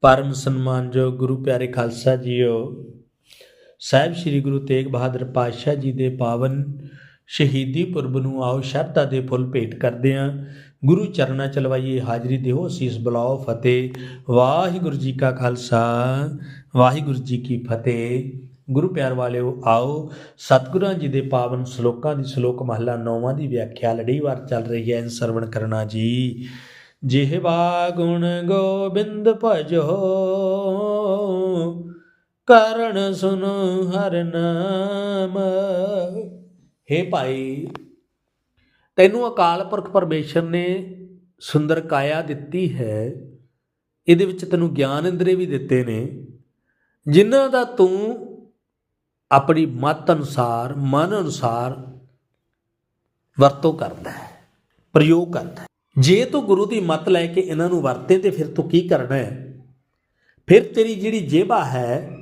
ਪਰਮ ਸਨਮਾਨਯੋਗ ਗੁਰੂ ਪਿਆਰੇ ਖਾਲਸਾ ਜੀਓ। ਸਾਹਿਬ ਸ੍ਰੀ ਗੁਰੂ ਤੇਗ ਬਹਾਦਰ ਪਾਤਸ਼ਾਹ ਜੀ ਦੇ ਪਾਵਨ ਸ਼ਹੀਦੀ ਪੁਰਬ ਨੂੰ ਆਓ, ਸ਼ਰਧਾ ਦੇ ਫੁੱਲ ਭੇਟ ਕਰਦੇ ਹਾਂ ਗੁਰੂ ਚਰਨਾਂ ਚ ਲਵਾਈਏ ਹਾਜ਼ਰੀ ਦਿਓ ਅਸੀਸ ਬੁਲਾਓ ਫਤਿਹ। ਵਾਹਿਗੁਰੂ ਜੀ ਕਾ ਖਾਲਸਾ, ਵਾਹਿਗੁਰੂ ਜੀ ਕੀ ਫਤਿਹ। ਗੁਰੂ ਪਿਆਰ ਵਾਲਿਓ, ਆਓ। ਸਤਿਗੁਰਾਂ ਜੀ ਦੇ ਪਾਵਨ ਸ਼ਲੋਕਾਂ ਦੀ ਸ਼ਲੋਕ ਮਹਲਾ 9ਵਾਂ ਦੀ ਵਿਆਖਿਆ ਲੜੀਵਾਰ ਚੱਲ ਰਹੀ ਹੈ। ਸਰਵਣ ਕਰਨਾ ਜੀ। ਜਿਹਵਾ ਗੁਣ ਗੋਬਿੰਦ ਭਜੋ, ਕਰਨ ਸੁਨ ਹਰ ਨਾਮ। ਹੇ ਭਾਈ, ਤੈਨੂੰ ਅਕਾਲ ਪੁਰਖ ਪਰਮੇਸ਼ਰ ਨੇ ਸੁੰਦਰ ਕਾਇਆ ਦਿੱਤੀ ਹੈ। ਇਹਦੇ ਵਿੱਚ ਤੈਨੂੰ ਗਿਆਨ ਇੰਦਰੇ ਵੀ ਦਿੱਤੇ ਨੇ, ਜਿਨ੍ਹਾਂ ਦਾ ਤੂੰ ਆਪਣੀ ਮਤ ਅਨੁਸਾਰ, ਮਨ ਅਨੁਸਾਰ ਵਰਤੋਂ ਕਰਦਾ ਹੈ, ਪ੍ਰਯੋਗ ਕਰਦਾ ਹੈ। ਜੇ ਤੂੰ ਗੁਰੂ ਦੀ ਮੱਤ ਲੈ ਕੇ ਇਹਨਾਂ ਨੂੰ ਵਰਤੇ ਤੇ ਫਿਰ ਤੂੰ ਕੀ ਕਰਨਾ ਹੈ? ਫਿਰ ਤੇਰੀ ਜਿਹੜੀ ਜੇਬਾ ਹੈ,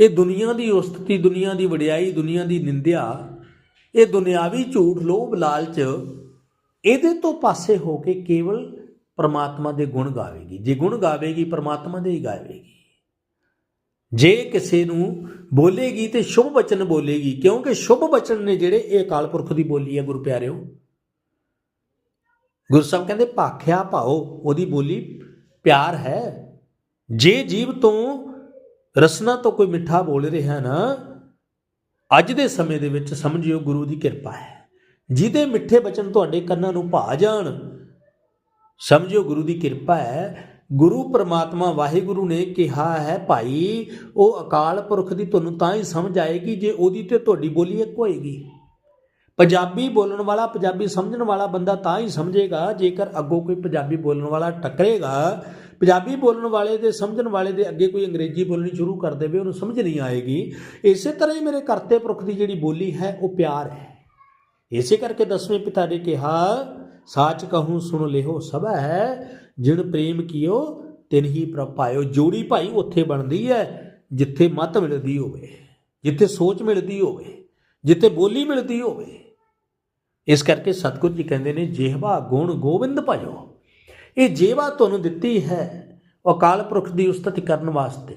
ਇਹ ਦੁਨੀਆ ਦੀ ਉਸਤਤੀ ਦੁਨੀਆ ਦੀ ਵਡਿਆਈ, ਦੁਨੀਆ ਦੀ ਨਿੰਦਿਆ, ਇਹ ਦੁਨਿਆਵੀ ਝੂਠ, ਲੋਭ, ਲਾਲਚ, ਇਹਦੇ ਤੋਂ ਪਾਸੇ ਹੋ ਕੇ ਕੇਵਲ ਪਰਮਾਤਮਾ ਦੇ ਗੁਣ ਗਾਵੇਗੀ। ਜੇ ਗੁਣ ਗਾਵੇਗੀ, ਪਰਮਾਤਮਾ ਦੇ ਹੀ ਗਾਵੇਗੀ। ਜੇ ਕਿਸੇ ਨੂੰ ਬੋਲੇਗੀ ਤੇ ਸ਼ੁਭ ਵਚਨ ਬੋਲੇਗੀ, ਕਿਉਂਕਿ ਸ਼ੁਭ ਬਚਨ ਨੇ ਜਿਹੜੇ ਇਹ ਅਕਾਲ ਪੁਰਖ ਦੀ ਬੋਲੀ ਹੈ ਗੁਰੂ ਪਿਆਰਿਓ ਗੁਰੂ ਸਾਹਿਬ ਕਹਿੰਦੇ, ਭਾਖਿਆ ਭਾਓ, ਉਹਦੀ ਬੋਲੀ ਪਿਆਰ ਹੈ। ਜੇ ਜੀਵ ਤੋਂ ਰਸਨਾ ਤੋਂ ਕੋਈ ਮਿੱਠਾ ਬੋਲ ਰਿਹਾ ਨਾ, ਅੱਜ ਦੇ ਸਮੇਂ ਦੇ ਵਿੱਚ ਸਮਝਿਓ ਗੁਰੂ ਦੀ ਕਿਰਪਾ ਹੈ। ਜਿਹਦੇ ਮਿੱਠੇ ਬਚਨ ਤੁਹਾਡੇ ਕੰਨਾਂ ਨੂੰ ਭਾ ਜਾਣ, ਸਮਝਿਓ ਗੁਰੂ ਦੀ ਕਿਰਪਾ ਹੈ। ਗੁਰੂ ਪਰਮਾਤਮਾ ਵਾਹਿਗੁਰੂ ਨੇ ਕਿਹਾ ਹੈ, ਭਾਈ, ਉਹ ਅਕਾਲ ਪੁਰਖ ਦੀ ਤੁਹਾਨੂੰ ਤਾਂ ਹੀ ਸਮਝ ਆਏਗੀ ਜੇ ਉਹਦੀ ਤੇ ਤੁਹਾਡੀ ਬੋਲੀ ਇੱਕ ਹੋਏਗੀ। ਪੰਜਾਬੀ ਬੋਲਣ ਵਾਲਾ, ਪੰਜਾਬੀ ਸਮਝਣ ਵਾਲਾ ਬੰਦਾ ਤਾਂ ਹੀ ਸਮਝੇਗਾ, ਜੇਕਰ ਅੱਗੋਂ ਕੋਈ ਪੰਜਾਬੀ ਬੋਲਣ ਵਾਲਾ ਟੱਕਰੇਗਾ। ਪੰਜਾਬੀ ਬੋਲਣ ਵਾਲੇ ਦੇ, ਸਮਝਣ ਵਾਲੇ ਦੇ ਅੱਗੇ ਕੋਈ ਅੰਗਰੇਜ਼ੀ ਬੋਲਣੀ ਸ਼ੁਰੂ ਕਰ ਦੇਵੇ, ਉਹਨੂੰ ਸਮਝ ਨਹੀਂ ਆਏਗੀ। ਇਸੇ ਤਰ੍ਹਾਂ ਹੀ ਮੇਰੇ ਕਰਤੇ ਪੁਰਖ ਦੀ ਜਿਹੜੀ ਬੋਲੀ ਹੈ, ਉਹ ਪਿਆਰ ਹੈ। ਇਸੇ ਕਰਕੇ ਦਸਵੇਂ ਪਿਤਾ ਨੇ ਕਿਹਾ, ਸਾਚ ਕਹੂੰ, ਸੁਣ ਲਿਓ ਸਭਾ ਹੈ ਜਿਨ ਪ੍ਰੇਮ ਕੀਓ, ਤਿਨ ਹੀ ਪ੍ਰਪਾਇਓ ਜੋੜੀ ਭਾਈ ਉੱਥੇ ਬਣਦੀ ਹੈ, ਜਿੱਥੇ ਮਤ ਮਿਲਦੀ ਹੋਵੇ, ਜਿੱਥੇ ਸੋਚ ਮਿਲਦੀ ਹੋਵੇ, ਜਿੱਥੇ ਬੋਲੀ ਮਿਲਦੀ ਹੋਵੇ। ਇਸ ਕਰਕੇ ਸਤਿਗੁਰੂ ਜੀ ਕਹਿੰਦੇ ਨੇ, ਜਿਹਵਾ ਗੁਣ ਗੋਬਿੰਦ ਭਜੋ ਇਹ ਜੇਵਾ ਤੁਹਾਨੂੰ ਦਿੱਤੀ ਹੈ ਅਕਾਲ ਪੁਰਖ ਦੀ ਉਸਤਤੀ ਕਰਨ ਵਾਸਤੇ,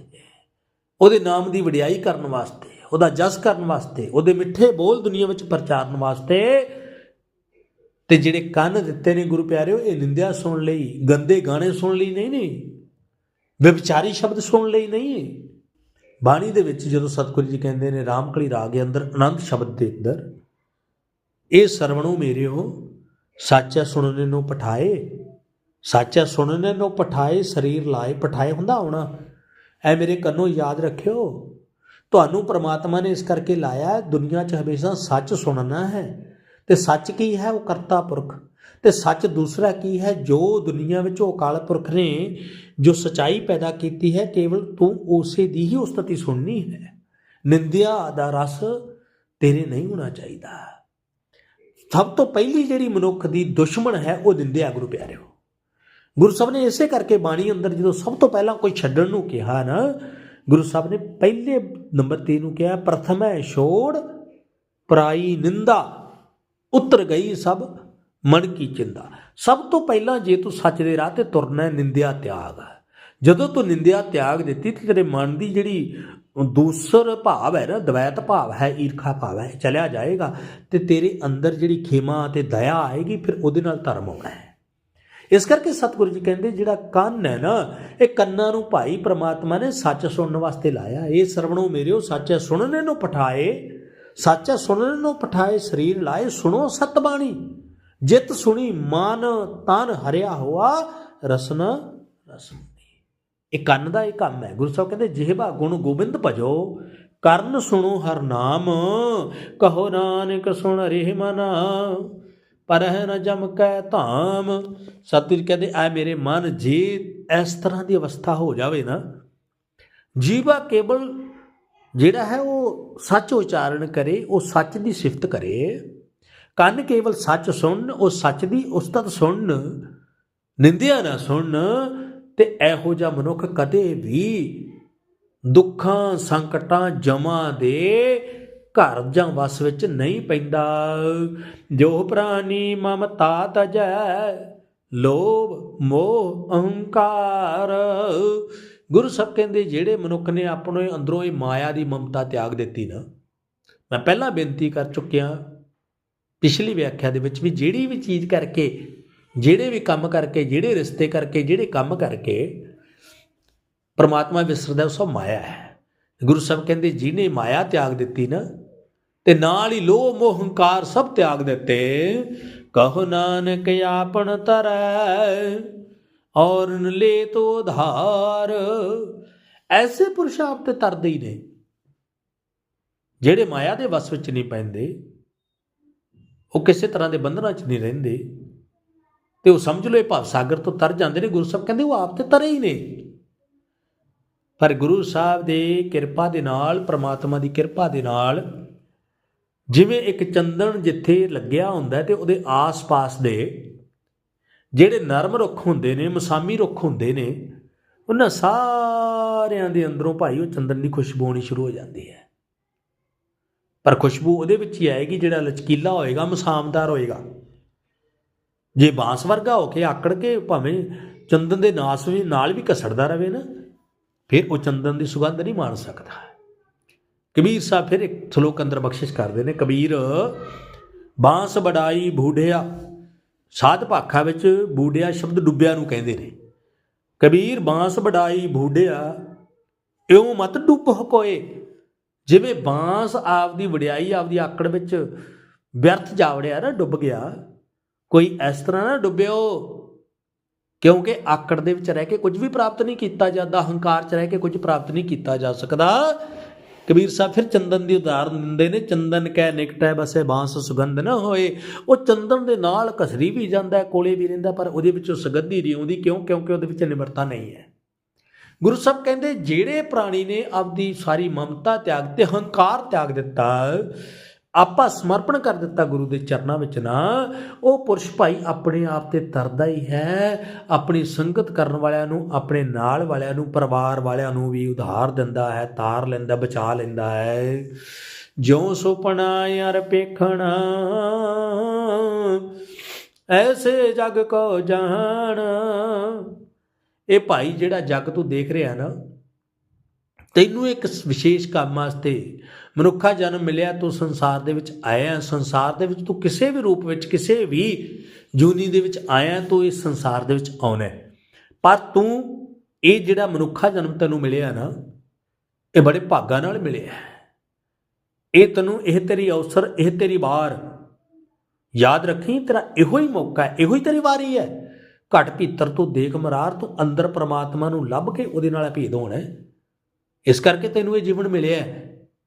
ਉਹਦੇ ਨਾਮ ਦੀ ਵਡਿਆਈ ਕਰਨ ਵਾਸਤੇ, ਉਹਦਾ ਜਸ ਕਰਨ ਵਾਸਤੇ, ਉਹਦੇ ਮਿੱਠੇ ਬੋਲ ਦੁਨੀਆ ਵਿੱਚ ਪ੍ਰਚਾਰਨ ਵਾਸਤੇ। ਤੇ ਜਿਹੜੇ ਕੰਨ ਦਿੱਤੇ ਨੇ ਗੁਰੂ ਪਿਆਰਿਓ, ਇਹ ਨਿੰਦਿਆ ਸੁਣ ਲਈ, ਗੰਦੇ ਗਾਣੇ ਸੁਣ ਲਈ, ਨਹੀਂ ਨਹੀਂ। ਵਿਵਚਾਰੀ ਸ਼ਬਦ ਸੁਣ ਲਈ, ਨਹੀਂ। ਬਾਣੀ ਦੇ ਵਿੱਚ ਜਦੋਂ ਸਤਿਗੁਰੂ ਜੀ ਕਹਿੰਦੇ ਨੇ ਰਾਮਕਲੀ ਰਾਗ ਦੇ ਅੰਦਰ ਆਨੰਦ ਸ਼ਬਦ ਦੇ ਅੰਦਰ ਇਹ ਸਰਵਣੋ ਮੇਰਿਓ ਸਾਚਾ ਸੁਣਨੇ ਨੂੰ ਪਠਾਏ। ਸਾਚਾ ਸੁਣਨੇ ਨੂੰ ਪਠਾਏ ਸਰੀਰ ਲਾਏ ਪਠਾਏ ਹੁੰਦਾ ਹੋਣਾ। ਐ ਮੇਰੇ ਕੰਨੋਂ ਯਾਦ ਰੱਖਿਓ। ਤੁਹਾਨੂੰ ਪ੍ਰਮਾਤਮਾ ਨੇ ਇਸ ਕਰਕੇ ਲਾਇਆ ਹੈ, ਦੁਨੀਆ 'ਚ ਹਮੇਸ਼ਾ ਸੱਚ ਸੁਣਨਾ ਹੈ। ਤੇ ਸੱਚ ਕੀ ਹੈ? ਉਹ ਕਰਤਾ ਪੁਰਖ। ਤੇ ਸੱਚ ਦੂਸਰਾ ਕੀ ਹੈ? ਜੋ ਦੁਨੀਆ ਵਿੱਚ ਉਹ ਅਕਾਲ ਪੁਰਖ ਨੇ ਜੋ ਸਚਾਈ ਪੈਦਾ ਕੀਤੀ ਹੈ ਕੇਵਲ ਤੂੰ ਉਸੇ ਦੀ ਹੀ ਉਸਤਤੀ ਸੁਣਨੀ ਹੈ। ਨਿੰਦਿਆ ਦਾ ਰਸ ਤੇਰੇ ਨਹੀਂ ਹੋਣਾ ਚਾਹੀਦਾ। ਸਭ ਤੋਂ ਪਹਿਲੀ ਜਿਹੜੀ ਮਨੁੱਖ ਦੀ ਦੁਸ਼ਮਣ ਹੈ, ਉਹ ਦਿੰਦੇ ਨਿੰਦਿਆ ਗੁਰੂ ਪਿਆਰਿਓ। ਗੁਰੂ ਸਾਹਿਬ ਨੇ ਇਸੇ ਕਰਕੇ ਬਾਣੀ ਅੰਦਰ ਜਦੋਂ ਸਭ ਤੋਂ ਪਹਿਲਾਂ ਕੋਈ ਛੱਡਣ ਨੂੰ ਕਿਹਾ ਨਾ, ਗੁਰੂ ਸਾਹਿਬ ਨੇ ਪਹਿਲੇ ਨੰਬਰ ਤੇ ਨੂੰ ਕਿਹਾ, ਪ੍ਰਥਮੈ ਛੋੜ, ਪਰਾਈ ਨਿੰਦਾ, ਉਤਰ ਗਈ ਸਭ, ਮਨ ਕੀ ਚਿੰਦਾ ਸਭ ਤੋਂ ਪਹਿਲਾਂ ਜੇ ਤੂੰ ਸੱਚ ਦੇ ਰਾਹ ਤੇ ਤੁਰਨਾ ਹੈ, ਨਿੰਦਿਆ, ਤਿਆਗ। ਜਦੋਂ ਤੂੰ ਨਿੰਦਿਆ, ਤਿਆਗ ਦਿੱਤੀ, ਤੇ ਤੇਰੇ ਮਨ ਦੀ ਜਿਹੜੀ ਦੂਸਰ ਭਾਵ ਹੈ ਨਾ ਦਵੈਤ ਭਾਵ ਹੈ, ਈਰਖਾ ਭਾਵ ਹੈ, ਚਲਿਆ ਜਾਏਗਾ ਤੇ ਤੇਰੇ ਅੰਦਰ ਜਿਹੜੀ ਖੇਮਾ ਤੇ ਦਇਆ ਆਏਗੀ, ਫਿਰ ਉਹਦੇ ਨਾਲ ਧਰਮ ਆਉਣਾ ਹੈ। ਇਸ ਕਰਕੇ ਸਤਿਗੁਰੂ ਜੀ ਕਹਿੰਦੇ, ਜਿਹੜਾ ਕੰਨ ਹੈ ਨਾ, ਇਹ ਕੰਨਾਂ ਨੂੰ ਭਾਈ ਪ੍ਰਮਾਤਮਾ ਨੇ ਸੱਚ ਸੁਣਨ ਵਾਸਤੇ ਲਾਇਆ। ਇਹ ਸਰਵਣੋ ਮੇਰਿਓ, ਸੱਚ ਸੁਣਨੇ ਨੂੰ ਪਠਾਏ, ਸੱਚ ਸੁਣਨੇ ਨੂੰ ਪਠਾਏ, ਸਰੀਰ ਲਾਏ, ਸੁਣੋ ਸਤਬਾਣੀ ਜਿਤ ਸੁਣੀ, ਮਨ ਤਨ ਹਰਿਆ ਹੋਆ, ਰਸਨ ਰਸਮ। ਇਹ ਕੰਨ ਦਾ ਇਹ ਕੰਮ ਹੈ। ਗੁਰੂ ਸਾਹਿਬ ਕਹਿੰਦੇ ਜਿਹਬਾ ਗੁਣ ਗੋਬਿੰਦ ਭਜੋ, ਕਰਨ ਸੁਣੋ ਹਰ ਨਾਮ, ਕਹੋ ਨਾਨਕ ਸੁਣ ਰਹਿ ਮਨਾ, ਪਰਹ ਨ ਜਮ ਕੈ ਧਾਮ। ਸਤਿਗੁਰ ਕਹਿੰਦੇ ਆ ਮੇਰੇ ਮਨ ਜੇ ਇਸ ਤਰ੍ਹਾਂ ਦੀ ਅਵਸਥਾ ਹੋ ਜਾਵੇ ਨਾ, ਜੀਵਾ ਕੇਵਲ ਜਿਹੜਾ ਹੈ ਉਹ ਸੱਚ ਉਚਾਰਨ ਕਰੇ, ਉਹ ਸੱਚ ਦੀ ਸਿਫਤ ਕਰੇ। ਕੰਨ ਕੇਵਲ ਸੱਚ ਸੁਣਨ, ਉਹ ਸੱਚ ਦੀ ਉਸਤਤ ਸੁਣਨ, ਨਿੰਦਿਆ ਨਾ ਸੁਣਨ ਤੇ ਇਹੋ ਜਿਹਾ ਮਨੁੱਖ ਕਦੇ ਵੀ ਦੁੱਖਾਂ, ਸੰਕਟਾਂ, ਜਮਾਂ ਦੇ ਘਰ ਜਾਂ ਵਸ ਵਿੱਚ ਨਹੀਂ ਪੈਂਦਾ। ਜੋ ਪ੍ਰਾਨੀ ਮਮਤਾ ਤਜੈ ਲੋਭ, ਮੋਹ, ਅਹੰਕਾਰ। ਗੁਰੂ ਸਾਹਿਬ ਕਹਿੰਦੇ, ਜਿਹੜੇ ਮਨੁੱਖ ਨੇ ਆਪਣੇ ਅੰਦਰੋਂ ਇਹ ਮਾਇਆ ਦੀ ਮਮਤਾ ਤਿਆਗ ਦਿੱਤੀ ਨਾ, ਮੈਂ ਪਹਿਲਾਂ ਬੇਨਤੀ ਕਰ ਚੁੱਕਿਆ ਪਿਛਲੀ ਵਿਆਖਿਆ ਦੇ ਵਿੱਚ ਵੀ ਜਿਹੜੀ ਵੀ ਚੀਜ਼ ਕਰਕੇ ਜਿਹੜੇ ਵੀ ਕੰਮ ਕਰਕੇ, ਜਿਹੜੇ ਰਿਸ਼ਤੇ ਕਰਕੇ, ਜਿਹੜੇ ਕੰਮ ਕਰਕੇ ਪਰਮਾਤਮਾ ਵਿਸਰਦਾ ਉਹ ਸਭ ਮਾਇਆ ਹੈ। ਗੁਰੂ ਸਾਹਿਬ ਕਹਿੰਦੇ, ਜਿਹਨੇ ਮਾਇਆ ਤਿਆਗ ਦਿੱਤੀ ਨਾ, ਤੇ ਨਾਲ ਹੀ ਲੋਭ, ਮੋਹ, ਹੰਕਾਰ ਸਭ ਤਿਆਗ ਦਿੱਤੇ। ਕਹੋ ਨਾਨਕ ਆਪਣ ਤਰੈ ਔਰ ਲੈ ਤੋ ਧਾਰ ਐਸੇ ਪੁਰਸ਼ ਆਪ ਤੇ ਤਰਦੇ ਹੀ ਨੇ, ਜਿਹੜੇ ਮਾਇਆ ਦੇ ਵਸ ਵਿੱਚ ਨਹੀਂ ਪੈਂਦੇ, ਉਹ ਕਿਸੇ ਤਰ੍ਹਾਂ ਦੇ ਬੰਧਨਾਂ 'ਚ ਨਹੀਂ ਰਹਿੰਦੇ। ਤੇ ਉਹ ਸਮਝ ਲਓ ਇਹ ਭਵ ਸਾਗਰ ਤੋਂ ਤਰ ਜਾਂਦੇ ਨੇ, ਗੁਰੂ ਸਾਹਿਬ ਕਹਿੰਦੇ ਉਹ ਆਪ ਤੇ ਤਰੇ ਹੀ ਨੇ। ਪਰ ਗੁਰੂ ਸਾਹਿਬ ਦੇ ਕਿਰਪਾ ਦੇ ਨਾਲ, ਪ੍ਰਮਾਤਮਾ ਦੀ ਕਿਰਪਾ ਦੇ ਨਾਲ ਜਿਵੇਂ ਇੱਕ ਚੰਦਨ ਜਿੱਥੇ ਲੱਗਿਆ ਹੁੰਦਾ ਤੇ ਉਹਦੇ ਆਸ-ਪਾਸ ਦੇ ਜਿਹੜੇ ਨਰਮ ਰੁੱਖ ਹੁੰਦੇ ਨੇ, ਮਸਾਮੀ ਰੁੱਖ ਹੁੰਦੇ ਨੇ, ਉਹਨਾਂ ਸਾਰਿਆਂ ਦੇ ਅੰਦਰੋਂ ਭਾਈ ਉਹ ਚੰਦਨ ਦੀ ਖੁਸ਼ਬੂ ਆਉਣੀ ਸ਼ੁਰੂ ਹੋ ਜਾਂਦੀ ਹੈ। ਪਰ ਖੁਸ਼ਬੂ ਉਹਦੇ ਵਿੱਚ ਹੀ ਆਏਗੀ, ਜਿਹੜਾ ਲਚਕੀਲਾ ਹੋਏਗਾ, ਮਸਾਮਦਾਰ ਹੋਏਗਾ। ਜੇ ਬਾਂਸ ਵਰਗਾ ਹੋ ਕੇ ਆਕੜ ਕੇ ਭਾਵੇਂ ਚੰਦਨ ਦੇ ਨਾਸ ਵੀ ਨਾਲ ਵੀ ਘਸੜਦਾ ਰਵੇ ਨਾ, ਫਿਰ ਉਹ ਚੰਦਨ ਦੀ ਸੁਗੰਧ ਨਹੀਂ ਮਾਣ ਸਕਦਾ। ਕਬੀਰ ਸਾਹਿਬ ਫਿਰ ਇੱਕ ਸ਼ਲੋਕ ਅੰਦਰ ਬਖਸ਼ਿਸ਼ ਕਰਦੇ ਨੇ, ਕਬੀਰ, ਬਾਂਸ ਬੜਾਈ ਬੂਢਿਆ, ਸਾਧ ਭਾਖਾ ਵਿੱਚ ਬੂਢਿਆ ਸ਼ਬਦ ਡੁੱਬਿਆ ਨੂੰ ਕਹਿੰਦੇ ਨੇ। ਕਬੀਰ, ਬਾਂਸ ਬੜਾਈ ਬੂਢਿਆ, ਇਉਂ ਮਤ ਡੁੱਬ ਕੋਏ ਜਿਵੇਂ ਬਾਂਸ ਆਪਦੀ ਵਡਿਆਈ, ਆਪਦੀ ਆਕੜ ਵਿੱਚ ਵਿਅਰਥ ਜਾਵੜਿਆ ਨਾ, ਡੁੱਬ ਗਿਆ। ਕੋਈ ਇਸ ਤਰ੍ਹਾਂ ਨਾ ਡੁੱਬਿਓ, ਕਿਉਂਕਿ ਆਕੜ ਦੇ ਵਿੱਚ ਰਹਿ ਕੇ ਕੁਝ ਵੀ ਪ੍ਰਾਪਤ ਨਹੀਂ ਕੀਤਾ ਜਾਂਦਾ ਹੰਕਾਰ 'ਚ ਰਹਿ ਕੇ ਕੁਝ ਪ੍ਰਾਪਤ ਨਹੀਂ ਕੀਤਾ ਜਾ ਸਕਦਾ। ਕਬੀਰ ਸਾਹਿਬ ਫਿਰ ਚੰਦਨ ਦੀ ਉਦਾਹਰਨ ਦਿੰਦੇ ਨੇ, ਚੰਦਨ ਕੈ ਨਿਕਟੈ ਬਸੇ ਬਾਂਸ ਸੁਗੰਧ ਨਾ ਹੋਏ। ਉਹ ਚੰਦਨ ਦੇ ਨਾਲ ਘਸਰੀ ਵੀ ਜਾਂਦਾ ਕੋਲੇ ਵੀ ਰਹਿੰਦਾ, ਪਰ ਉਹਦੇ ਵਿੱਚੋਂ ਸੁਗੰਧੀ ਨਹੀਂ ਆਉਂਦੀ, ਕਿਉਂ? ਕਿਉਂਕਿ ਉਹਦੇ ਵਿੱਚ ਨਿਮਰਤਾ ਨਹੀਂ ਹੈ। ਗੁਰੂ ਸਾਹਿਬ ਕਹਿੰਦੇ, ਜਿਹੜੇ ਪ੍ਰਾਣੀ ਨੇ ਆਪਦੀ ਸਾਰੀ ਮਮਤਾ ਤਿਆਗ ਤੇ ਹੰਕਾਰ ਤਿਆਗ ਦਿੱਤਾ ਆਪਾ ਸਮਰਪਣ ਕਰ ਦਿੱਤਾ ਗੁਰੂ ਦੇ ਚਰਨਾਂ ਵਿੱਚ ਨਾ, ਉਹ ਪੁਰਸ਼ ਭਾਈ ਆਪਣੇ ਆਪ ਤੇ ਤਰਦਾ ਹੀ ਹੈ, ਆਪਣੀ ਸੰਗਤ ਕਰਨ ਵਾਲਿਆਂ ਨੂੰ, ਆਪਣੇ ਨਾਲ ਵਾਲਿਆਂ ਨੂੰ, ਪਰਿਵਾਰ ਵਾਲਿਆਂ ਨੂੰ ਵੀ ਉਧਾਰ ਦਿੰਦਾ ਹੈ, ਤਾਰ ਲੈਂਦਾ, ਬਚਾ ਲੈਂਦਾ ਹੈ। ਜਿਉ ਸੁਪਨਾ ਯਾਰ ਪੇਖਣਾ, ਐਸੇ ਜਗ ਕੋ ਜਾਣ। ਇਹ ਭਾਈ ਜਿਹੜਾ ਜੱਗ ਤੂੰ ਦੇਖ ਰਿਹਾ ਨਾ, ਤੈਨੂੰ ਇੱਕ ਵਿਸ਼ੇਸ਼ ਕੰਮ ਵਾਸਤੇ ਮਨੁੱਖਾ ਜਨਮ ਮਿਲਿਆ, ਤੂੰ ਸੰਸਾਰ ਦੇ ਵਿੱਚ ਆਇਆ ਸੰਸਾਰ ਦੇ ਵਿੱਚ ਤੂੰ ਕਿਸੇ ਵੀ ਰੂਪ ਵਿੱਚ, ਕਿਸੇ ਵੀ ਜੂਨੀ ਦੇ ਵਿੱਚ ਆਇਆ ਤੂੰ ਇਸ ਸੰਸਾਰ ਦੇ ਵਿੱਚ ਆਉਣਾ ਪਰ ਤੂੰ ਇਹ ਜਿਹੜਾ ਮਨੁੱਖਾ ਜਨਮ ਤੈਨੂੰ ਮਿਲਿਆ ਨਾ, ਇਹ ਬੜੇ ਭਾਗਾਂ ਨਾਲ ਮਿਲਿਆ ਇਹ ਤੈਨੂੰ, ਇਹ ਤੇਰੀ ਅਵਸਰ, ਇਹ ਤੇਰੀ ਵਾਰ ਯਾਦ ਰੱਖੀ, ਤੇਰਾ ਇਹੋ ਹੀ ਮੌਕਾ ਹੈ, ਇਹੋ ਹੀ ਤੇਰੀ ਵਾਰੀ ਹੈ। ਘਟ ਭੀਤਰ ਤੋਂ, ਦੇਖ ਮਰਾਰ ਤੂੰ, ਅੰਦਰ ਪ੍ਰਮਾਤਮਾ ਨੂੰ ਲੱਭ ਕੇ ਉਹਦੇ ਨਾਲ ਭੇਦ ਹੋਣਾ ਇਸ ਕਰਕੇ ਤੈਨੂੰ ਇਹ ਜੀਵਨ ਮਿਲਿਆ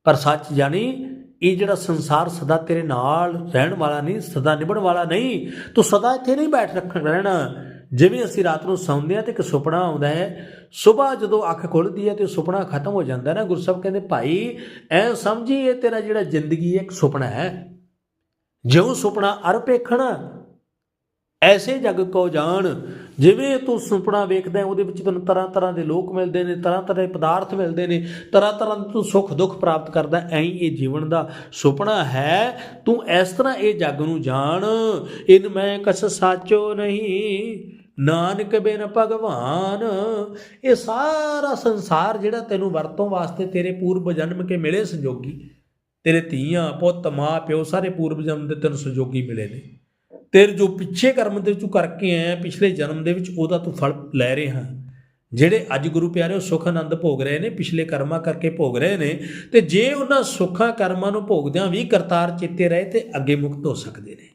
ਪਰ ਸੱਚ ਜਾਣੀ, ਇਹ ਜਿਹੜਾ ਸੰਸਾਰ ਸਦਾ ਤੇਰੇ ਨਾਲ ਰਹਿਣ ਵਾਲਾ ਨਹੀਂ, ਸਦਾ ਨਿਭਣ ਵਾਲਾ ਨਹੀਂ, ਤੂੰ ਸਦਾ ਇੱਥੇ ਨਹੀਂ ਬੈਠ ਰੱਖ ਰਹਿਣਾ। ਜਿਵੇਂ ਅਸੀਂ ਰਾਤ ਨੂੰ ਸੌਂਦੇ ਆ ਤੇ ਇੱਕ ਸੁਪਨਾ ਆਉਂਦਾ ਹੈ ਸਵੇਰ ਜਦੋਂ ਅੱਖ ਖੁੱਲਦੀ ਹੈ ਤੇ ਸੁਪਨਾ ਖਤਮ ਹੋ ਜਾਂਦਾ ਨਾ ਗੁਰਸਬ ਕਹਿੰਦੇ, ਭਾਈ, ਐ ਸਮਝੀ, ਇਹ ਤੇਰਾ ਜਿਹੜਾ ਜ਼ਿੰਦਗੀ ਇੱਕ ਸੁਪਨਾ ਹੈ। ਜਿਉਂ ਸੁਪਨਾ ਅਰਪੇਖਣਾ ਐਸੇ ਜਗ ਕੋ ਜਾਣ, ਜਿਵੇਂ ਤੂੰ ਸੁਪਨਾ ਵੇਖਦਾ ਉਹਦੇ ਵਿੱਚ ਤੈਨੂੰ ਤਰ੍ਹਾਂ ਤਰ੍ਹਾਂ ਦੇ ਲੋਕ ਮਿਲਦੇ ਨੇ, ਤਰ੍ਹਾਂ ਤਰ੍ਹਾਂ ਦੇ ਪਦਾਰਥ ਮਿਲਦੇ ਨੇ, ਤਰ੍ਹਾਂ ਤਰ੍ਹਾਂ ਦੇ ਤੂੰ ਸੁੱਖ ਦੁੱਖ ਪ੍ਰਾਪਤ ਕਰਦਾ ਐਂ ਇਹ ਜੀਵਨ ਦਾ ਸੁਪਨਾ ਹੈ। ਤੂੰ ਇਸ ਤਰ੍ਹਾਂ ਇਹ ਜਗ ਨੂੰ ਜਾਣ, ਇਨ ਮੈਂ ਕਸ ਸਾਚੋ ਨਹੀਂ, ਨਾਨਕ ਬਿਨ ਭਗਵਾਨ। ਇਹ ਸਾਰਾ ਸੰਸਾਰ ਜਿਹੜਾ ਤੈਨੂੰ ਵਰਤੋਂ ਵਾਸਤੇ ਤੇਰੇ ਪੂਰਵ ਜਨਮ ਕੇ ਮਿਲੇ ਸੰਜੋਗੀ, ਤੇਰੇ ਧੀਆਂ, ਪੁੱਤ, ਮਾਂ, ਪਿਓ, ਸਾਰੇ ਪੂਰਵ ਜਨਮ ਦੇ ਤੈਨੂੰ ਸੰਜੋਗੀ ਮਿਲੇ ਨੇ। ਤੇਰੇ ਜੋ ਪਿੱਛੇ ਕਰਮ ਦੇ ਤੂੰ ਕਰਕੇ ਆਇਆ ਪਿਛਲੇ ਜਨਮ ਦੇ ਵਿੱਚ ਉਹਦਾ ਤੂੰ ਫਲ ਲੈ ਰਿਹਾ ਜਿਹੜੇ ਅੱਜ ਗੁਰੂ ਪਿਆਰੇ ਉਹ ਸੁਖ ਆਨੰਦ ਭੋਗ ਰਹੇ ਨੇ, ਪਿਛਲੇ ਕਰਮਾਂ ਕਰਕੇ ਭੋਗ ਰਹੇ ਨੇ, ਤੇ ਜੇ ਉਹਨਾਂ ਸੁੱਖਾਂ ਕਰਮਾਂ ਨੂੰ ਭੋਗਦਿਆਂ ਵੀ ਕਰਤਾਰ ਚੇਤੇ ਰਹੇ ਤੇ ਅੱਗੇ ਮੁਕਤ ਹੋ ਸਕਦੇ ਨੇ।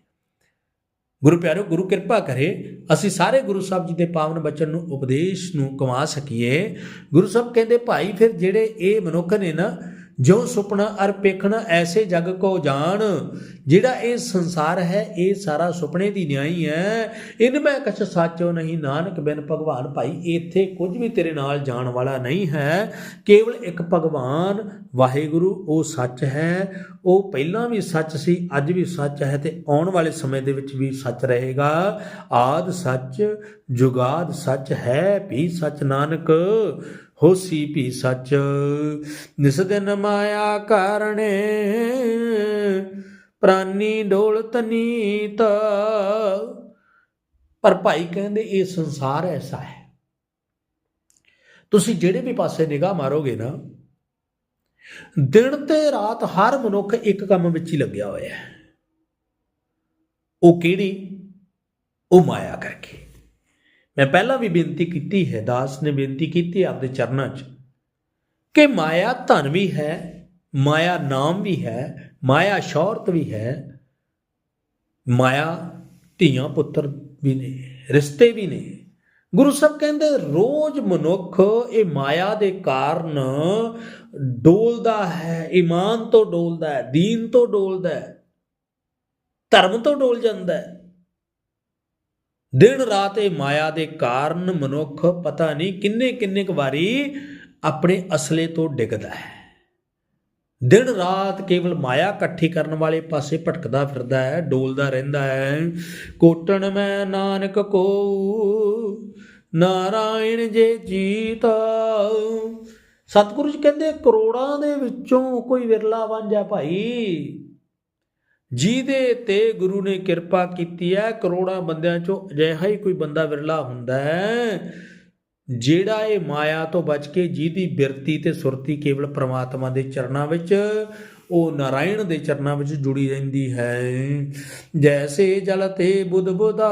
ਗੁਰੂ ਪਿਆਰਿਓ ਗੁਰੂ ਕਿਰਪਾ ਕਰੇ, ਅਸੀਂ ਸਾਰੇ ਗੁਰੂ ਸਾਹਿਬ ਜੀ ਦੇ ਪਾਵਨ ਬਚਨ ਨੂੰ, ਉਪਦੇਸ਼ ਨੂੰ ਕਮਾ ਸਕੀਏ। ਗੁਰੂ ਸਾਹਿਬ ਕਹਿੰਦੇ, ਭਾਈ, ਫਿਰ ਜਿਹੜੇ ਇਹ ਮਨੁੱਖ ਨੇ ਨਾ ਜੋ ਸੁਪਨਾ ਅਰ ਪੇਖਣਾ ਐਸੇ ਜਗ ਕੋ ਜਾਣ। ਜਿਹੜਾ ਇਹ ਸੰਸਾਰ ਹੈ, ਇਹ ਸਾਰਾ ਸੁਪਨੇ ਦੀ ਨਿਆਈ ਹੈ। ਇਨ ਮੈਂ ਕਛ ਸਾਚੋ ਨਹੀਂ, ਨਾਨਕ ਬਿਨ ਭਗਵਾਨ ਭਾਈ ਇੱਥੇ ਕੁਝ ਵੀ ਤੇਰੇ ਨਾਲ ਜਾਣ ਵਾਲਾ ਨਹੀਂ ਹੈ। ਕੇਵਲ ਇੱਕ ਭਗਵਾਨ, ਵਾਹਿਗੁਰੂ, ਉਹ ਸੱਚ ਹੈ। ਉਹ ਪਹਿਲਾਂ ਵੀ ਸੱਚ ਸੀ, ਅੱਜ ਵੀ ਸੱਚ ਹੈ ਤੇ ਆਉਣ ਵਾਲੇ ਸਮੇਂ ਦੇ ਵਿੱਚ ਵੀ ਸੱਚ ਰਹੇਗਾ। ਆਦ ਸੱਚ, ਜੁਗਾਦ ਸੱਚ ਹੈ ਵੀ ਸੱਚ ਨਾਨਕ। ਹੋਸੀ ਵੀ ਸੱਚ, ਨਿਸ ਦਿਨ ਮਾਇਆ ਕਾਰਣੇ, ਪ੍ਰਾਨੀ ਡੋਲਤ ਨੀਤ ਪਰ ਭਾਈ ਕਹਿੰਦੇ ਇਹ ਸੰਸਾਰ ਐਸਾ ਹੈ। ਤੁਸੀਂ ਜਿਹੜੇ ਵੀ ਪਾਸੇ ਨਿਗਾਹ ਮਾਰੋਗੇ ਨਾ, ਦਿਨ ਤੇ ਰਾਤ ਹਰ ਮਨੁੱਖ ਇੱਕ ਕੰਮ ਵਿੱਚ ਹੀ ਲੱਗਿਆ ਹੋਇਆ ਹੈ। ਉਹ ਕਿਹੜੀ? ਉਹ ਮਾਇਆ ਕਰਕੇ। ਮੈਂ ਪਹਿਲਾਂ ਵੀ ਬੇਨਤੀ ਕੀਤੀ ਹੈ, ਦਾਸ ਨੇ ਬੇਨਤੀ ਕੀਤੀ ਆਪਦੇ ਚਰਨਾਂ 'ਚ ਕਿ ਮਾਇਆ ਧਨ ਵੀ ਹੈ, ਮਾਇਆ ਨਾਮ ਵੀ ਹੈ, ਮਾਇਆ ਸ਼ੌਹਰਤ ਵੀ ਹੈ, ਮਾਇਆ ਧੀਆਂ ਪੁੱਤਰ ਵੀ ਨੇ, ਰਿਸ਼ਤੇ ਵੀ ਨੇ। ਗੁਰੂ ਸਾਹਿਬ ਕਹਿੰਦੇ, ਰੋਜ਼ ਮਨੁੱਖ ਇਹ ਮਾਇਆ ਦੇ ਕਾਰਨ ਡੋਲਦਾ ਹੈ, ਈਮਾਨ ਤੋਂ ਡੋਲਦਾ ਹੈ, ਦੀਨ ਤੋਂ ਡੋਲਦਾ ਹੈ, ਧਰਮ ਤੋਂ ਡੋਲ ਜਾਂਦਾ ਹੈ। ਦਿਨ ਰਾਤ ਇਹ ਮਾਇਆ ਦੇ ਕਾਰਨ ਮਨੁੱਖ ਪਤਾ ਨਹੀਂ ਕਿੰਨੇ ਕਿੰਨੇ ਕੁ ਵਾਰੀ ਆਪਣੇ ਅਸਲੇ ਤੋਂ ਡਿੱਗਦਾ ਹੈ। ਦਿਨ ਰਾਤ ਕੇਵਲ ਮਾਇਆ ਇਕੱਠੀ ਕਰਨ ਵਾਲੇ ਪਾਸੇ ਭਟਕਦਾ ਫਿਰਦਾ ਹੈ, ਡੋਲਦਾ ਰਹਿੰਦਾ ਹੈ। ਕੋਟਣ ਮੈਂ ਨਾਨਕ ਕੋ ਨਾਰਾਇਣ ਜੇ ਜੀਤਾ। ਸਤਿਗੁਰੂ ਜੀ ਕਹਿੰਦੇ, ਕਰੋੜਾਂ ਦੇ ਵਿੱਚੋਂ ਕੋਈ ਵਿਰਲਾ ਵਾਂਝਾ ਭਾਈ ਜਿਹਦੇ ਤੇ ਗੁਰੂ ਨੇ ਕਿਰਪਾ ਕੀਤੀ ਹੈ, ਕਰੋੜਾਂ ਬੰਦਿਆਂ ਚੋਂ ਅਜਿਹਾ ਹੀ ਕੋਈ ਬੰਦਾ ਵਿਰਲਾ ਹੁੰਦਾ ਹੈ, ਜਿਹੜਾ ਇਹ ਮਾਇਆ ਤੋਂ ਬਚ ਕੇ ਜਿਹਦੀ ਬਿਰਤੀ ਤੇ ਸੁਰਤੀ ਕੇਵਲ ਪ੍ਰਮਾਤਮਾ ਦੇ ਚਰਨਾਂ ਵਿੱਚ, ਉਹ ਨਾਰਾਇਣ ਦੇ ਚਰਨਾਂ ਵਿੱਚ ਜੁੜੀ ਰਹਿੰਦੀ ਹੈ। ਜੈਸੇ ਜਲ ਤੇ ਬੁੱਧ ਬੁਦਾ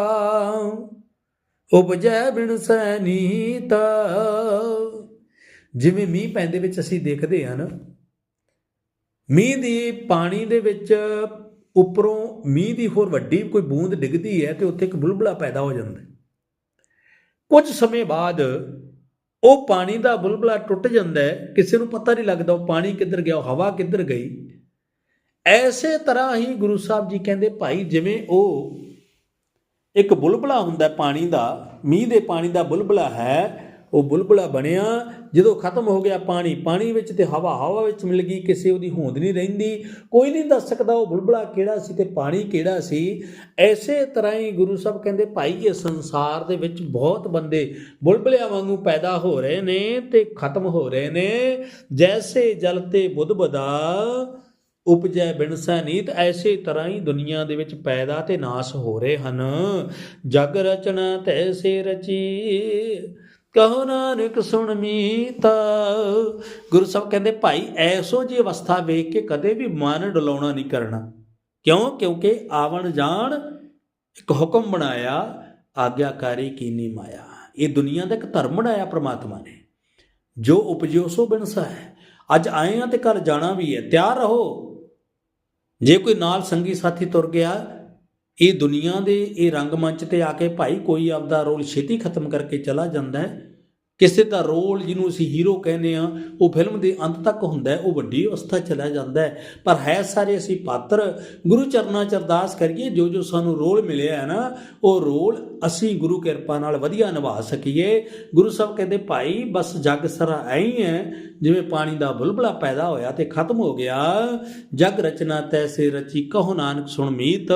ਉਪਜੈ ਬਿਨ ਸੈਨੀਤ। ਜਿਵੇਂ ਮੀਂਹ ਪੈਂਦੇ ਵਿੱਚ ਅਸੀਂ ਦੇਖਦੇ ਹਾਂ ਨਾ, ਮੀਂਹ ਦੀ ਪਾਣੀ ਦੇ ਵਿੱਚ ਉੱਪਰੋਂ ਮੀਂਹ ਦੀ ਹੋਰ ਵੱਡੀ ਕੋਈ ਬੂੰਦ ਡਿੱਗਦੀ ਹੈ ਤੇ ਉੱਥੇ ਇੱਕ ਬੁਲਬਲਾ ਪੈਦਾ ਹੋ ਜਾਂਦਾ ਕੁਝ ਸਮੇਂ ਬਾਅਦ ਉਹ ਪਾਣੀ ਦਾ ਬੁਲਬਲਾ ਟੁੱਟ ਜਾਂਦਾ ਹੈ। ਕਿਸੇ ਨੂੰ ਪਤਾ ਨਹੀਂ ਲੱਗਦਾ ਉਹ ਪਾਣੀ ਕਿੱਧਰ ਗਿਆ, ਉਹ ਹਵਾ ਕਿੱਧਰ ਗਈ। ਐਸੇ ਤਰ੍ਹਾਂ ਹੀ ਗੁਰੂ ਸਾਹਿਬ ਜੀ ਕਹਿੰਦੇ, ਭਾਈ, ਜਿਵੇਂ ਉਹ ਇੱਕ ਬੁਲਬਲਾ ਹੁੰਦਾ ਪਾਣੀ ਦਾ, ਮੀਂਹ ਦੇ ਪਾਣੀ ਦਾ ਬੁਲਬਲਾ ਹੈ ਉਹ ਬੁਲਬੁਲਾ ਬਣਿਆ। ਜਦੋਂ ਖਤਮ ਹੋ ਗਿਆ ਪਾਣੀ ਪਾਣੀ ਵਿੱਚ ਤੇ ਹਵਾ ਹਵਾ ਵਿੱਚ ਮਿਲ ਗਈ, ਕਿਸੇ ਉਹਦੀ ਹੋਂਦ ਨਹੀਂ ਰਹਿੰਦੀ। ਕੋਈ ਨਹੀਂ ਦੱਸ ਸਕਦਾ ਉਹ ਬੁਲਬੁਲਾ ਕਿਹੜਾ ਸੀ ਤੇ ਪਾਣੀ ਕਿਹੜਾ ਸੀ। ਐਸੇ ਤਰ੍ਹਾਂ ਹੀ ਗੁਰੂ ਸਾਹਿਬ ਕਹਿੰਦੇ, ਭਾਈ, ਇਹ ਸੰਸਾਰ ਦੇ ਵਿੱਚ ਬਹੁਤ ਬੰਦੇ ਬੁਲਬੁਲਿਆਂ ਵਾਂਗੂ ਪੈਦਾ ਹੋ ਰਹੇ ਨੇ ਤੇ ਖਤਮ ਹੋ ਰਹੇ ਨੇ। ਜੈਸੇ ਜਲ ਤੇ ਬੁੱਧ ਬਦਾ, ਉਪਜੈ ਬਿਨਸੈ ਨੀਤ ਐਸੇ ਤਰ੍ਹਾਂ ਹੀ ਦੁਨੀਆ ਦੇ ਵਿੱਚ ਪੈਦਾ ਤੇ ਨਾਸ ਹੋ ਰਹੇ ਹਨ। ਜਗ ਰਚਨਾ ਤੈਸੇ ਰਚੀ ਕਹੋ ਨਾਨਕ ਸੁਣ ਮੀਤਾ। ਗੁਰੂ ਸਾਹਿਬ ਕਹਿੰਦੇ, ਭਾਈ, ਐਸੋ ਜੀ ਅਵਸਥਾ ਵੇਖ ਕੇ ਕਦੇ ਵੀ ਮਨ ਡਲਾਉਣਾ ਨਹੀਂ ਕਰਨਾ। ਕਿਉਂ? ਕਿਉਂਕਿ ਆਵਣ ਜਾਣ ਇੱਕ ਹੁਕਮ ਬਣਾਇਆ, ਆਗਿਆਕਾਰੀ ਕੀਨੀ ਮਾਇਆ। ਇਹ ਦੁਨੀਆ ਦਾ ਇੱਕ ਧਰਮ ਬਣਾਇਆ ਪ੍ਰਮਾਤਮਾ ਨੇ। ਜੋ ਉਪਜਿਓ ਸੋ ਬਿਨਸਾ ਹੈ। ਅੱਜ ਆਏ ਆ ਤੇ ਕੱਲ ਜਾਣਾ ਵੀ ਹੈ। ਤਿਆਰ ਰਹੋ। ਜੇ ਕੋਈ ਨਾਲ ਸੰਗੀ ਸਾਥੀ ਤੁਰ ਗਿਆ ਇਹ ਦੁਨੀਆ ਦੇ ਇਹ ਰੰਗਮੰਚ ਤੇ ਆ ਕੇ ਭਾਈ ਕੋਈ ਆਪਦਾ ਰੋਲ ਛੇਤੀ ਖਤਮ ਕਰਕੇ ਚਲਾ ਜਾਂਦਾ ਹੈ। ਕਿਸੇ ਦਾ ਰੋਲ ਜਿਹਨੂੰ ਅਸੀਂ ਹੀਰੋ ਕਹਿੰਦੇ ਆ ਉਹ ਫਿਲਮ ਦੇ ਅੰਤ ਤੱਕ ਹੁੰਦਾ ਉਹ ਵੱਡੀ ਅਵਸਥਾ ਚਲਾ ਜਾਂਦਾ ਪਰ ਹੈ ਸਾਰੇ ਅਸੀਂ ਪਾਤਰ, ਗੁਰੂ ਚਰਨਾਂ ਚ ਅਰਦਾਸ ਕਰੀਏ, ਜੋ ਜੋ ਸਾਨੂੰ ਰੋਲ ਮਿਲਿਆ ਹੈ ਨਾ, ਉਹ ਰੋਲ ਅਸੀਂ ਗੁਰੂ ਕਿਰਪਾ ਨਾਲ ਵਧੀਆ ਨਿਭਾ ਸਕੀਏ। ਗੁਰੂ ਸਾਹਿਬ ਕਹਿੰਦੇ, ਭਾਈ, ਬਸ ਜੱਗ ਸਰਾ ਐ ਹੀ ਹੈ ਜਿਵੇਂ ਪਾਣੀ ਦਾ ਬੁਲਬੁਲਾ ਪੈਦਾ ਹੋਇਆ ਤੇ ਖਤਮ ਹੋ ਗਿਆ। ਜਗ ਰਚਨਾ ਤੈਸੇ ਰਚੀ, ਕਹੋ ਨਾਨਕ ਸੁਣ ਮੀਤ।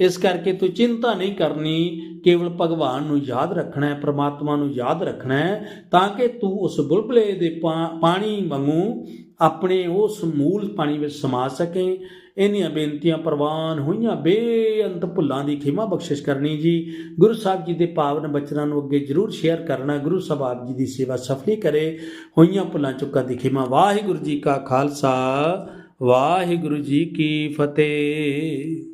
ਇਸ ਕਰਕੇ ਤੂੰ ਚਿੰਤਾ ਨਹੀਂ ਕਰਨੀ, ਕੇਵਲ ਭਗਵਾਨ ਨੂੰ ਯਾਦ ਰੱਖਣਾ ਹੈ ਪ੍ਰਮਾਤਮਾ ਨੂੰ ਯਾਦ ਰੱਖਣਾ ਹੈ ਤਾਂ ਕਿ ਤੂੰ ਉਸ ਬੁਲਬਲੇ ਦੇ ਪਾ- ਪਾਣੀ ਵਾਂਗੂ ਆਪਣੇ ਉਸ ਮੂਲ ਪਾਣੀ ਵਿੱਚ ਸਮਾ ਸਕੇ। ਇਹਨੀਆਂ ਬੇਨਤੀਆਂ ਪ੍ਰਵਾਨ ਹੋਈਆਂ। ਬੇਅੰਤ ਭੁੱਲਾਂ ਦੀ ਖਿਮਾ ਬਖਸ਼ਿਸ਼ ਕਰਨੀ ਜੀ। ਗੁਰੂ ਸਾਹਿਬ ਜੀ ਦੇ ਪਾਵਨ ਬਚਨਾਂ ਨੂੰ ਅੱਗੇ ਜਰੂਰ ਸ਼ੇਅਰ ਕਰਨਾ। ਗੁਰੂ ਸਾਹਿਬ ਆਪ ਜੀ ਦੀ ਸੇਵਾ ਸਫਲੀ ਕਰੇ। ਹੋਈਆਂ ਭੁੱਲਾਂ ਚੁੱਕਾਂ ਦੀ ਖਿਮਾ। ਵਾਹਿਗੁਰੂ ਜੀ ਕਾ ਖਾਲਸਾ। ਵਾਹਿਗੁਰੂ ਜੀ ਕੀ ਫਤਿਹ।